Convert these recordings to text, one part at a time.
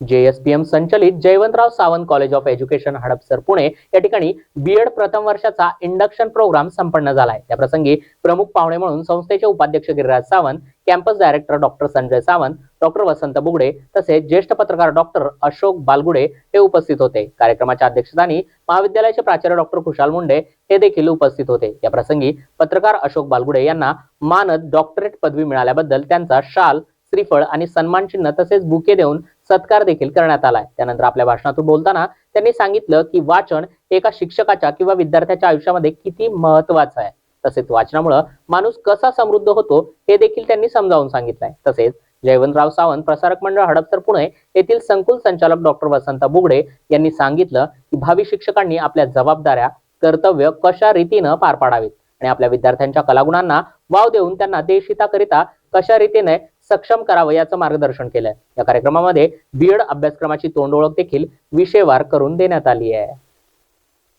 JSPM संचलित Jayawantrao Sawant college of education Hadapsar Pune. या ठिकाणी बीएड प्रथम वर्षाचा इंडक्शन प्रोग्राम संपन्न झालाय. आहे त्याप्रसंगी प्रमुख पाहुणे म्हणून संस्थेचे उपाध्यक्ष Giriraj Sawant campus director doctor Sanjay Sawant doctor Vasant Bugade तसेच ज्येष्ठ पत्रकार डॉक्टर अशोक बालगुडे हे उपस्थित होते. कार्यक्रमाच्या अध्यक्षस्थानी महाविद्यालयाचे प्राचार्य डॉक्टर खुशाल मुंडे हे देखील उपस्थित होते. या प्रसंगी पत्रकार अशोक बालगुडे यांना मानद डॉक्टरेट पदवी मिळाल्याबद्दल त्यांचा शाल श्रीफळ आणि सन्मान चिन्ह तसेच बुके देऊन सत्कार देखील करण्यात आलाय. त्यानंतर आपल्या भाषणातून बोलताना त्यांनी सांगितलं की वाचन एका शिक्षकाच्या किंवा विद्यार्थ्याच्या आयुष्यामध्ये किती महत्वाचं आहे. तसेच वाचनामुळे माणूस कसा समृद्ध होतो हे देखील त्यांनी समजावून सांगितलंय. तसेच जयवंतराव सावंत प्रसारक मंडळ हडपसर पुणे येथील संकुल संचालक डॉक्टर वसंत बुगडे यांनी सांगितलं की भावी शिक्षकांनी आपल्या जबाबदाऱ्या कर्तव्य कशा रीतीनं पार पाडावीत? आणि आपल्या विद्यार्थ्यांच्या कलागुणांना वाव देऊन त्यांना देशहिताकरिता कशा रीतीने सक्षम करावं याचं मार्गदर्शन केलंय. या कार्यक्रमामध्ये बीएड अभ्यासक्रमाची तोंड ओळख देखील विषयवार करून देण्यात आली आहे.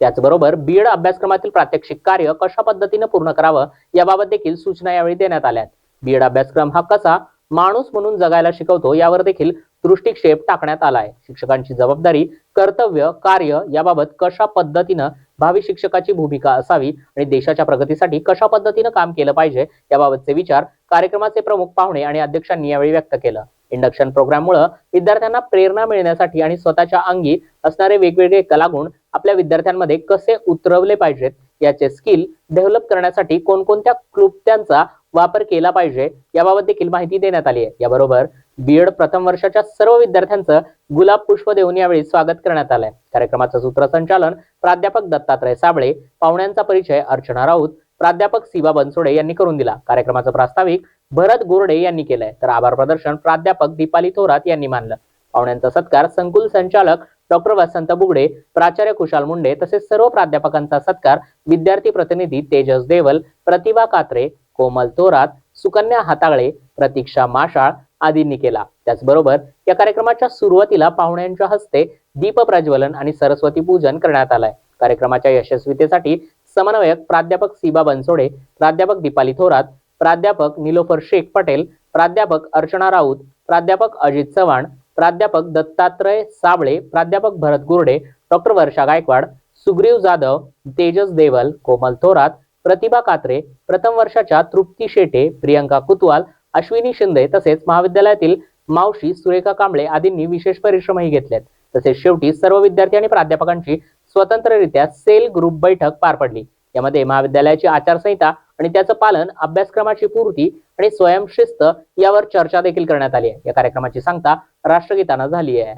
त्याचबरोबर बीएड अभ्यासक्रमातील प्रात्यक्षिक कार्य कशा पद्धतीने पूर्ण करावं याबाबत देखील सूचना यावेळी देण्यात आल्या बीएड अभ्यासक्रम हा कसा माणूस म्हणून जगायला शिकवतो यावर देखील दृष्टिक्षेप टाकण्यात आलाय शिक्षकांची जबाबदारी कर्तव्य कार्य याबाबत कशा पद्धतीनं भावी शिक्षकाची भूमिका असावी आणि देशाच्या प्रगतीसाठी कशा पद्धतीनं काम केलं पाहिजे याबाबतचे विचार कार्यक्रमाचे प्रमुख पाहुणे आणि अध्यक्षांनी यावेळी व्यक्त केलं. इंडक्शन प्रोग्राममुळे विद्यार्थ्यांना प्रेरणा मिळण्यासाठी आणि स्वतःच्या अंगी असणारे वेगवेगळे कलागुण आपल्या विद्यार्थ्यांमध्ये कसे उतरवले पाहिजेत याचे स्किल डेव्हलप करण्यासाठी कोणकोणत्या क्लुप्त्यांचा वापर केला पाहिजे याबाबत देखील माहिती देण्यात आली आहे. याबरोबर बीएड प्रथम वर्षाच्या सर्व विद्यार्थ्यांचं गुलाब पुष्प देऊन यावेळी स्वागत करण्यात आलंय. कार्यक्रमाचं सूत्रसंचालन प्राध्यापक दत्तात्रय साबळे पाहुण्यांचा परिचय अर्चना राऊत प्राध्यापक सिबा बनसोडे यांनी करून दिला. कार्यक्रमाचं प्रास्ताविक भरत गोरडे यांनी केलंय. तर आभार प्रदर्शन प्राध्यापक दीपाली थोरात यांनी मानलं. पाहुण्यांचा सत्कार संकुल संचालक डॉक्टर वसंत बुगडे प्राचार्य कुशाल मुंडे तसेच सर्व प्राध्यापकांचा सत्कार विद्यार्थी प्रतिनिधी तेजस देवल प्रतिभा कात्रे कोमल थोरात सुकन्या हातागळे प्रतीक्षा माशाळ आदींनी केला. त्याचबरोबर या कार्यक्रमाच्या सुरुवातीला पाहुण्यांच्या हस्ते दीप प्रज्वलन आणि सरस्वती पूजन करण्यात आलंय. कार्यक्रमाच्या यशस्वीतेसाठी समन्वयक प्राध्यापक सीबा बनसोडे प्राध्यापक दीपाली थोरात प्राध्यापक निलोफर शेख पटेल प्राध्यापक अर्चना राऊत प्राध्यापक अजित चव्हाण प्राध्यापक दत्तात्रय साबळे प्राध्यापक भरत गुर्डे डॉक्टर वर्षा गायकवाड सुग्रीव जाधव तेजस देवल कोमल थोरात प्रतिभा कात्रे प्रथम वर्षाच्या तृप्ती शेटे प्रियंका कुतवाल अश्विनी शिंदे तसेच महाविद्यालयातील मावशी सुरेखा कांबळे आदींनी विशेष परिश्रमही घेतलेत. तसेच शेवटी सर्व विद्यार्थी आणि प्राध्यापकांची स्वतंत्ररित्या सेल ग्रुप बैठक पार पडली. यामध्ये महाविद्यालयाची आचारसंहिता आणि त्याचं पालन अभ्यासक्रमाची पूर्ती आणि स्वयंशिस्त यावर चर्चा देखील करण्यात आली आहे. या कार्यक्रमाची सांगता राष्ट्रगीतानं झाली आहे.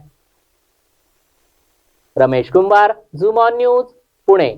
Ramesh Kumbhar zoom on news Pune.